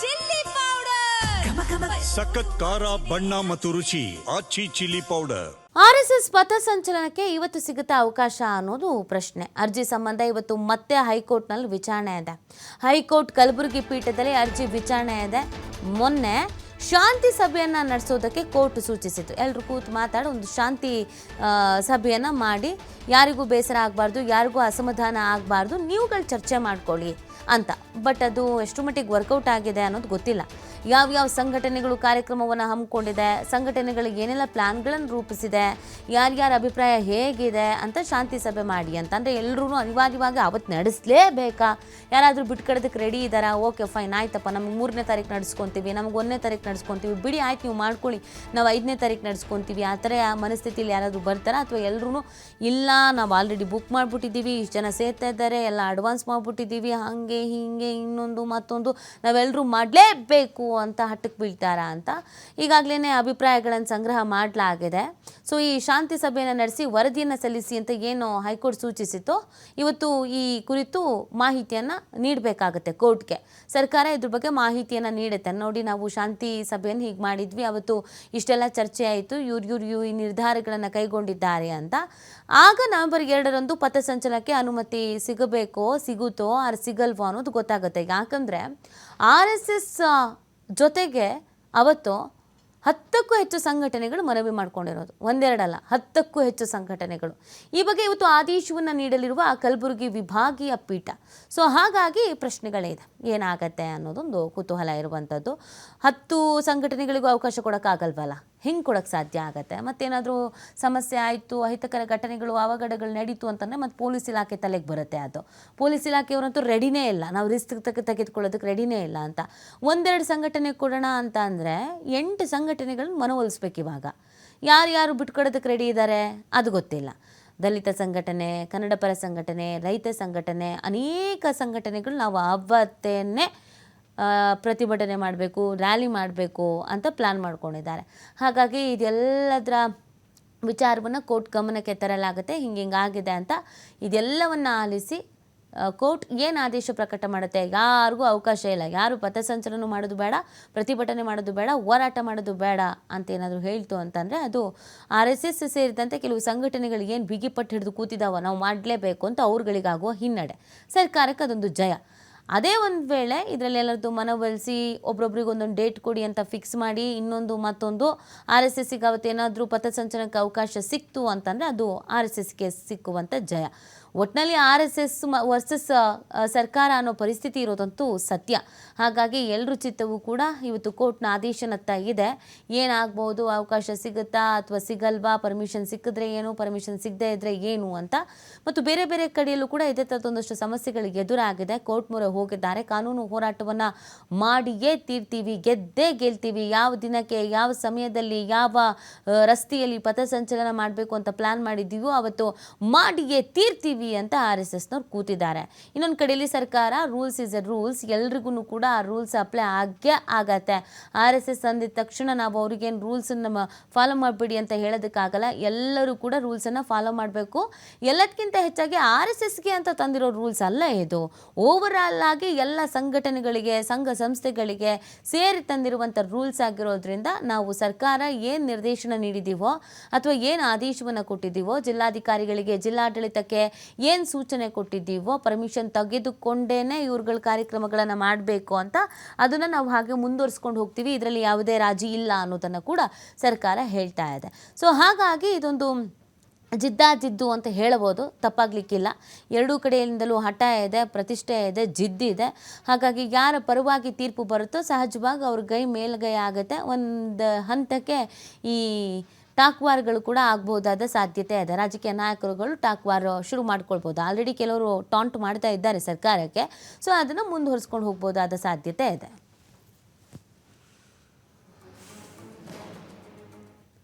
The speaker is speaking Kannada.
Chilli powder. ಸಖತ್ ಖಾರ ಬಣ್ಣ ಮತ್ತು ರುಚಿ Aachi chilli powder. R S S ಪಥಸಂಚಲನಕ್ಕೆ ಇವತ್ತು ಸಿಗುತ್ತಾ ಅವಕಾಶ ಅನ್ನೋದು ಪ್ರಶ್ನೆ. ಅರ್ಜಿ ಸಂಬಂಧ ಇವತ್ತು ಮತ್ತೆ ಹೈಕೋರ್ಟ್ನಲ್ಲಿ ವಿಚಾರಣೆ ಇದೆ. ಹೈಕೋರ್ಟ್ ಕಲಬುರಗಿ ಪೀಠದಲ್ಲಿ ಅರ್ಜಿ ವಿಚಾರಣೆ ಇದೆ. ಮೊನ್ನೆ ಶಾಂತಿ ಸಭೆಯನ್ನ ನಡೆಸೋದಕ್ಕೆ ಕೋರ್ಟ್ ಸೂಚಿಸಿತು ಎಲ್ಲರೂ ಕೂತು ಮಾತಾಡಿ ಒಂದು ಶಾಂತಿ ಸಭೆಯನ್ನು ಮಾಡಿ. ಯಾರಿಗೂ ಬೇಸರ ಆಗಬಾರ್ದು, ಯಾರಿಗೂ ಅಸಮಾಧಾನ ಆಗಬಾರ್ದು, ನೀವುಗಳು ಚರ್ಚೆ ಮಾಡ್ಕೊಳ್ಳಿ ಅಂತ. ಬಟ್ ಅದು ಎಷ್ಟು ಮಟ್ಟಿಗೆ ವರ್ಕೌಟ್ ಆಗಿದೆ ಅನ್ನೋದು ಗೊತ್ತಿಲ್ಲ. ಯಾವ್ಯಾವ ಸಂಘಟನೆಗಳು ಕಾರ್ಯಕ್ರಮವನ್ನು ಹಮ್ಮಿಕೊಂಡಿದೆ, ಸಂಘಟನೆಗಳು ಏನೆಲ್ಲ ಪ್ಲಾನ್ಗಳನ್ನು ರೂಪಿಸಿದೆ ಯಾರ್ಯಾರ ಅಭಿಪ್ರಾಯ ಹೇಗಿದೆ ಅಂತ ಶಾಂತಿ ಸಭೆ ಮಾಡಿ ಅಂತ. ಅಂದರೆ ಎಲ್ಲರೂ ಅನಿವಾರ್ಯವಾಗಿ ಅವತ್ತು ನಡೆಸಲೇಬೇಕಾ? ಯಾರಾದರೂ ಬಿಟ್ಕಡೋದಕ್ಕೆ ರೆಡಿ ಇದ್ದಾರಾ ಓಕೆ ಫೈನ್ ಆಯ್ತಪ್ಪ. ನಮಗೆ ಮೂರನೇ ತಾರೀಕು ನಡೆಸ್ಕೊತೀವಿ, ನಮ್ಗೆ ಒಂದನೇ ತಾರೀಕು ನಡೆಸ್ಕೊತೀವಿ. ಬಿಡಿ, ಆಯ್ತು, ನೀವು ಮಾಡ್ಕೊಳ್ಳಿ. ನಾವು ಐದನೇ ತಾರೀಕು ನಡೆಸ್ಕೊತೀವಿ. ಆ ಥರ ಮನಸ್ಥಿತಿಲಿ ಯಾರಾದರೂ ಬರ್ತಾರಾ ಅಥವಾ ಎಲ್ಲರೂ ಇಲ್ಲ, ನಾವು ಆಲ್ರೆಡಿ ಬುಕ್ ಮಾಡಿಬಿಟ್ಟಿದ್ದೀವಿ, ಇಷ್ಟು ಜನ ಸೇರ್ತಾ ಇದ್ದಾರೆ, ಎಲ್ಲ ಅಡ್ವಾನ್ಸ್ ಮಾಡಿಬಿಟ್ಟಿದ್ದೀವಿ, ಹಾಗೆ, ಹೀಗೆ, ಇನ್ನೊಂದು, ಮತ್ತೊಂದು ನಾವೆಲ್ಲರೂ ಮಾಡಲೇಬೇಕು ಅಂತ ಹಟ್ಟಕ್ಕೆ ಬೀಳ್ತಾರಾ ಅಂತ ಈಗಾಗಲೇ ಅಭಿಪ್ರಾಯಗಳನ್ನು ಸಂಗ್ರಹ ಮಾಡಲಾಗಿದೆ. ಸೊ ಈ ಶಾಂತಿ ಸಭೆಯನ್ನು ನಡೆಸಿ ವರದಿಯನ್ನು ಸಲ್ಲಿಸಿ ಅಂತ ಏನು ಹೈಕೋರ್ಟ್ ಸೂಚಿಸಿತೋ ಇವತ್ತು ಈ ಕುರಿತು ಮಾಹಿತಿಯನ್ನು ನೀಡಬೇಕಾಗುತ್ತೆ ಕೋರ್ಟ್ಗೆ. ಸರ್ಕಾರ ಇದ್ರ ಬಗ್ಗೆ ಮಾಹಿತಿಯನ್ನು ನೀಡುತ್ತೆ. ನೋಡಿ, ನಾವು ಶಾಂತಿ ಸಭೆಯನ್ನು ಹೀಗೆ ಮಾಡಿದ್ವಿ, ಅವತ್ತು ಇಷ್ಟೆಲ್ಲ ಚರ್ಚೆ ಆಯಿತು, ಇವ್ರು ಇವ್ರು ಇವು ಈ ನಿರ್ಧಾರಗಳನ್ನು ಕೈಗೊಂಡಿದ್ದಾರೆ ಅಂತ. ಆಗ ನವೆಂಬರ್ ಎರಡರಂದು ಪಥಸಂಚಲನಕ್ಕೆ ಅನುಮತಿ ಸಿಗಬೇಕೋ, ಸಿಗುತ್ತೋ, ಆರ್ ಸಿಗಲ್ವೋ ಅನ್ನೋದು ಗೊತ್ತಾಗುತ್ತೆ. ಯಾಕಂದರೆ ಆರ್ ಎಸ್ ಎಸ್ ಜೊತೆಗೆ ಅವತ್ತು ಹತ್ತಕ್ಕೂ ಹೆಚ್ಚು ಸಂಘಟನೆಗಳು ಮನವಿ ಮಾಡಿಕೊಂಡಿರೋದು. ಒಂದೆರಡಲ್ಲ, ಹತ್ತಕ್ಕೂ ಹೆಚ್ಚು ಸಂಘಟನೆಗಳು. ಈ ಬಗ್ಗೆ ಇವತ್ತು ಆದೇಶವನ್ನು ನೀಡಲಿರುವ ಕಲಬುರಗಿ ವಿಭಾಗೀಯ ಪೀಠ. ಸೊ ಹಾಗಾಗಿ ಪ್ರಶ್ನೆಗಳೇ ಇದೆ. ಏನಾಗತ್ತೆ ಅನ್ನೋದೊಂದು ಕುತೂಹಲ ಇರುವಂಥದ್ದು ಹತ್ತು ಸಂಘಟನೆಗಳಿಗೂ ಅವಕಾಶ ಕೊಡೋಕ್ಕಾಗಲ್ವಲ್ಲ? ಹಿಂಗೆ ಕೊಡೋಕ್ಕೆ ಸಾಧ್ಯ ಆಗುತ್ತೆ. ಮತ್ತೇನಾದರೂ ಸಮಸ್ಯೆ ಆಯಿತು, ಅಹಿತಕರ ಘಟನೆಗಳು, ಅವಘಡಗಳು ನಡೀತು ಅಂತಂದರೆ ಮತ್ತು ಪೊಲೀಸ್ ಇಲಾಖೆ ತಲೆಗೆ ಬರುತ್ತೆ ಅದು. ಪೊಲೀಸ್ ಇಲಾಖೆಯವರಂತೂ ರೆಡಿನೇ ಇಲ್ಲ. ನಾವು ರಿಸ್ಕ್ ತಗ ತೆಗೆದುಕೊಳ್ಳೋದಕ್ಕೆ ರೆಡಿನೇ ಇಲ್ಲ ಅಂತ. ಒಂದೆರಡು ಸಂಘಟನೆ ಕೊಡೋಣ ಅಂತ ಅಂದರೆ ಎಂಟು ಸಂಘಟನೆಗಳನ್ನ ಮನವೊಲಿಸ್ಬೇಕು ಇವಾಗ. ಯಾರ್ಯಾರು ಬಿಟ್ಕೊಡೋದಕ್ಕೆ ರೆಡಿ ಇದ್ದಾರೆ ಅದು ಗೊತ್ತಿಲ್ಲ. ದಲಿತ ಸಂಘಟನೆ ಕನ್ನಡ ಪರ ಸಂಘಟನೆ, ರೈತ ಸಂಘಟನೆ, ಅನೇಕ ಸಂಘಟನೆಗಳು ನಾವು ಅವತ್ತೇನೆ ಪ್ರತಿಭಟನೆ ಮಾಡಬೇಕು, ರ್ಯಾಲಿ ಮಾಡಬೇಕು ಅಂತ ಪ್ಲ್ಯಾನ್ ಮಾಡ್ಕೊಂಡಿದ್ದಾರೆ. ಹಾಗಾಗಿ ಇದೆಲ್ಲದರ ವಿಚಾರವನ್ನು ಕೋರ್ಟ್ ಗಮನಕ್ಕೆ ತರಲಾಗುತ್ತೆ, ಹಿಂಗೆ ಹಿಂಗಾಗಿದೆ ಅಂತ ಇದೆಲ್ಲವನ್ನು ಆಲಿಸಿ ಕೋರ್ಟ್ ಏನು ಆದೇಶ ಪ್ರಕಟ ಮಾಡುತ್ತೆ, ಯಾರಿಗೂ ಅವಕಾಶ ಇಲ್ಲ. ಯಾರು ಪಥಸಂಚಲನ ಮಾಡೋದು ಬೇಡ, ಪ್ರತಿಭಟನೆ ಮಾಡೋದು ಬೇಡ, ಹೋರಾಟ ಮಾಡೋದು ಬೇಡ ಅಂತ ಏನಾದರೂ ಹೇಳ್ತು ಅಂತಂದರೆ ಅದು ಆರ್ ಎಸ್ ಎಸ್ ಸೇರಿದಂತೆ ಕೆಲವು ಸಂಘಟನೆಗಳು ಏನು ಬಿಗಿಪಟ್ಟು ಹಿಡಿದು ಕೂತಿದ್ದಾವ ನಾವು ಮಾಡಲೇಬೇಕು ಅಂತ ಅವ್ರುಗಳಿಗಾಗುವ ಹಿನ್ನಡೆ. ಸರ್ಕಾರಕ್ಕೆ ಅದೊಂದು ಜಯ. ಅದೇ ಒಂದು ವೇಳೆ ಇದರಲ್ಲಿ ಎಲ್ಲರದ್ದು ಮನವೊಲಿಸಿ ಒಬ್ರೊಬ್ರಿಗೆ ಒಂದೊಂದು ಡೇಟ್ ಕೊಡಿ ಅಂತ ಫಿಕ್ಸ್ ಮಾಡಿ ಇನ್ನೊಂದು ಮತ್ತೊಂದು ಆರ್ ಎಸ್ ಎಸ್ಸಿಗೆ ಅವತ್ತೇನಾದರೂ ಪಥಸಂಚಲನಕ್ಕೆ ಅವಕಾಶ ಸಿಕ್ತು ಅಂತಂದರೆ ಅದು ಆರ್ ಎಸ್ ಎಸ್ಗೆ ಸಿಕ್ಕುವಂಥ ಜಯ. ಒಟ್ಟಿನಲ್ಲಿ ಆರ್ ಎಸ್ ಎಸ್ ವರ್ಸಸ್ ಸರ್ಕಾರ ಅನ್ನೋ ಪರಿಸ್ಥಿತಿ ಇರೋದಂತೂ ಸತ್ಯ. ಹಾಗಾಗಿ ಎಲ್ಲರೂ ಚಿತ್ತವೂ ಕೂಡ ಇವತ್ತು ಕೋರ್ಟ್ನ ಆದೇಶನತ್ತ ಇದೆ. ಏನಾಗ್ಬೋದು, ಅವಕಾಶ ಸಿಗುತ್ತಾ ಅಥವಾ ಸಿಗಲ್ವಾ ಪರ್ಮಿಷನ್ ಸಿಕ್ಕಿದ್ರೆ ಏನು ಪರ್ಮಿಷನ್ ಸಿಗದೆ ಇದ್ದರೆ ಏನು ಅಂತ. ಮತ್ತು ಬೇರೆ ಬೇರೆ ಕಡೆಯಲ್ಲೂ ಕೂಡ ಇದೇ ಥರದೊಂದಷ್ಟು ಸಮಸ್ಯೆಗಳು ಎದುರಾಗಿದೆ. ಕೋರ್ಟ್ ಮೊರೆ ಹೋಗಿದ್ದಾರೆ. ಕಾನೂನು ಹೋರಾಟವನ್ನು ಮಾಡಿಯೇ ತೀರ್ತೀವಿ, ಗೆದ್ದೇ ಗೆಲ್ತೀವಿ. ಯಾವ ದಿನಕ್ಕೆ, ಯಾವ ಸಮಯದಲ್ಲಿ, ಯಾವ ರಸ್ತೆಯಲ್ಲಿ ಪಥಸಂಚಲನ ಮಾಡಬೇಕು ಅಂತ ಪ್ಲಾನ್ ಮಾಡಿದ್ದೀವೋ ಅವತ್ತು ಮಾಡಿಯೇ ತೀರ್ತೀವಿ ಅಂತ ಆರ್ ಎಸ್ ಎಸ್ನವ್ರು ಕೂತಿದ್ದಾರೆ. ಇನ್ನೊಂದು ಕಡೆಯಲ್ಲಿ ಸರ್ಕಾರ ರೂಲ್ಸ್ ಇಸ್ ಎ ರೂಲ್ಸ್ ಎಲ್ರಿಗೂ ಕೂಡ ಆ ರೂಲ್ಸ್ ಅಪ್ಲೈ ಆಗೇ ಆಗತ್ತೆ. ಆರ್ ಎಸ್ ಎಸ್ ಅಂದಿದ ತಕ್ಷಣ ನಾವು ಅವ್ರಿಗೇನು ರೂಲ್ಸನ್ನು ಫಾಲೋ ಮಾಡಿಬಿಡಿ ಅಂತ ಹೇಳೋದಕ್ಕಾಗಲ್ಲ. ಎಲ್ಲರೂ ಕೂಡ ರೂಲ್ಸನ್ನು ಫಾಲೋ ಮಾಡಬೇಕು. ಎಲ್ಲದಕ್ಕಿಂತ ಹೆಚ್ಚಾಗಿ ಆರ್ ಎಸ್ ಎಸ್ಗೆ ಅಂತ ತಂದಿರೋ ರೂಲ್ಸ್ ಅಲ್ಲ ಇದು. ಓವರ್ ಆಲ್ ಆಗಿ ಎಲ್ಲ ಸಂಘಟನೆಗಳಿಗೆ, ಸಂಘ ಸಂಸ್ಥೆಗಳಿಗೆ ಸೇರಿ ತಂದಿರುವಂಥ ರೂಲ್ಸ್ ಆಗಿರೋದ್ರಿಂದ ನಾವು ಸರ್ಕಾರ ಏನು ನಿರ್ದೇಶನ ನೀಡಿದ್ದೀವೋ ಅಥವಾ ಏನು ಆದೇಶವನ್ನು ಕೊಟ್ಟಿದ್ದೀವೋ, ಜಿಲ್ಲಾಧಿಕಾರಿಗಳಿಗೆ, ಜಿಲ್ಲಾಡಳಿತಕ್ಕೆ ಏನು ಸೂಚನೆ ಕೊಟ್ಟಿದ್ದೀವೋ ಪರ್ಮಿಷನ್ ತೆಗೆದುಕೊಂಡೇ ಇವ್ರುಗಳ ಕಾರ್ಯಕ್ರಮಗಳನ್ನು ಮಾಡಬೇಕು ಅಂತ ಅದನ್ನು ನಾವು ಹಾಗೆ ಮುಂದುವರಿಸ್ಕೊಂಡು ಹೋಗ್ತೀವಿ. ಇದರಲ್ಲಿ ಯಾವುದೇ ರಾಜಿ ಇಲ್ಲ ಅನ್ನೋದನ್ನು ಕೂಡ ಸರ್ಕಾರ ಹೇಳ್ತಾ ಇದೆ. ಸೊ ಹಾಗಾಗಿ ಇದೊಂದು ಜಿದ್ದಾಜಿದ್ದು ಅಂತ ಹೇಳಬಹುದು, ತಪ್ಪಾಗ್ಲಿಕ್ಕಿಲ್ಲ. ಎರಡೂ ಕಡೆಯಿಂದಲೂ ಹಠ ಇದೆ, ಪ್ರತಿಷ್ಠೆ ಇದೆ ಜಿದ್ದಿದೆ ಹಾಗಾಗಿ ಯಾರ ಪರವಾಗಿ ತೀರ್ಪು ಬರುತ್ತೋ ಸಹಜವಾಗಿ ಅವ್ರ ಗೈ ಮೇಲ್ಗೈ ಆಗುತ್ತೆ. ಒಂದು ಹಂತಕ್ಕೆ ಈ ಟಾಕ್ವಾರ್ಗಳು ಕೂಡ ಆಗ್ಬೋದಾದ ಸಾಧ್ಯತೆ ಇದೆ. ರಾಜಕೀಯ ನಾಯಕರುಗಳು ಟಾಕ್ವಾರ್ ಶುರು ಮಾಡ್ಕೊಳ್ಬೋದು ಆಲ್ರೆಡಿ ಕೆಲವರು ಟಾಂಟ್ ಮಾಡ್ತಾ ಇದ್ದಾರೆ ಸರ್ಕಾರಕ್ಕೆ. ಸೊ ಅದನ್ನು ಮುಂದುವರಿಸ್ಕೊಂಡು ಹೋಗ್ಬೋದಾದ ಸಾಧ್ಯತೆ ಇದೆ.